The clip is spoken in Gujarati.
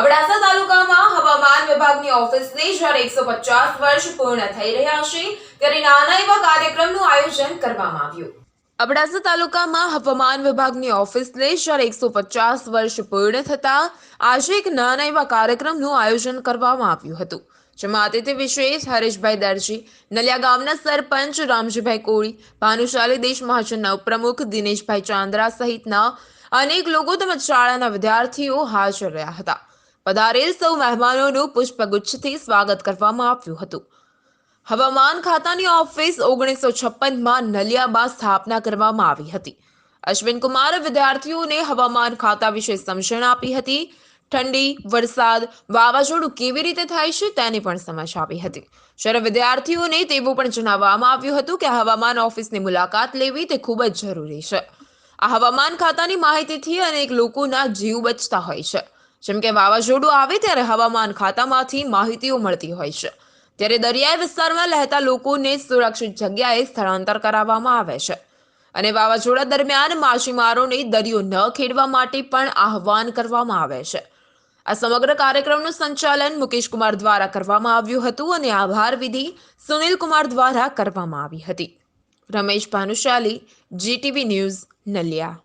અબડાસા તાલુકામાં હવામાન વિભાગની ઓફિસને જ્યારે એકસો પચાસ વર્ષ પૂર્ણ થઈ રહ્યા છે, ત્યારે નાના એવા કાર્યક્રમનું આયોજન કરવામાં આવ્યું. અબડાસા તાલુકામાં હવામાન વિભાગની ઓફિસને જ્યારે એકસો પચાસ વર્ષ પૂર્ણ થતા, આજે એક નાના એવા કાર્યક્રમનું આયોજન કરવામાં આવ્યું હતું. જેમાં અતિથિ વિશેષ હરેશભાઈ દરજી, નલિયા ગામના સરપંચ રામજીભાઈ કોળી, ભાનુશાલી દેશ મહાજનના ઉપપ્રમુખ દિનેશભાઈ ચાંદ્રા સહિતના અનેક લોકો તેમજ શાળાના વિદ્યાર્થીઓ હાજર રહ્યા હતા. પધારેલ સૌ મહેમાનોનું પુષ્પગુચ્છથી સ્વાગત કરવામાં આવ્યું હતું. હવામાન ખાતાની ઓફિસ ઓગણીસો છપ્પનમાં નલિયામાં સ્થાપના કરવામાં આવી હતી. અશ્વિન કુમાર વિદ્યાર્થીઓને હવામાન ખાતા વિશે સમજણ આપી હતી. ઠંડી, વરસાદ, વાવાઝોડું કેવી રીતે થાય છે તેની પણ સમજ આપી હતી. જ્યારે વિદ્યાર્થીઓને તેવું પણ જણાવવામાં આવ્યું હતું કે હવામાન ઓફિસની મુલાકાત લેવી તે ખૂબ જ જરૂરી છે. આ હવામાન ખાતાની માહિતીથી અનેક લોકોના જીવ બચતા હોય છે. જેમ કે વાવાઝોડું આવે ત્યારે હવામાન ખાતામાંથી માહિતીઓ મળતી હોય છે. ત્યારે દરિયાઈ વિસ્તારમાં રહેતા લોકોને સુરક્ષિત જગ્યાએ સ્થળાંતર કરાવવામાં આવે છે. અને વાવાઝોડા દરમિયાન માછીમારોને દરિયો ન ખેડવા માટે પણ આહવાન કરવામાં આવે છે. આ સમગ્ર કાર્યક્રમનું સંચાલન મુકેશ કુમાર દ્વારા કરવામાં આવ્યું હતું અને આભાર વિધિ સુનિલ કુમાર દ્વારા કરવામાં આવી હતી. Ramesh Bhanushali, GTV news Naliya.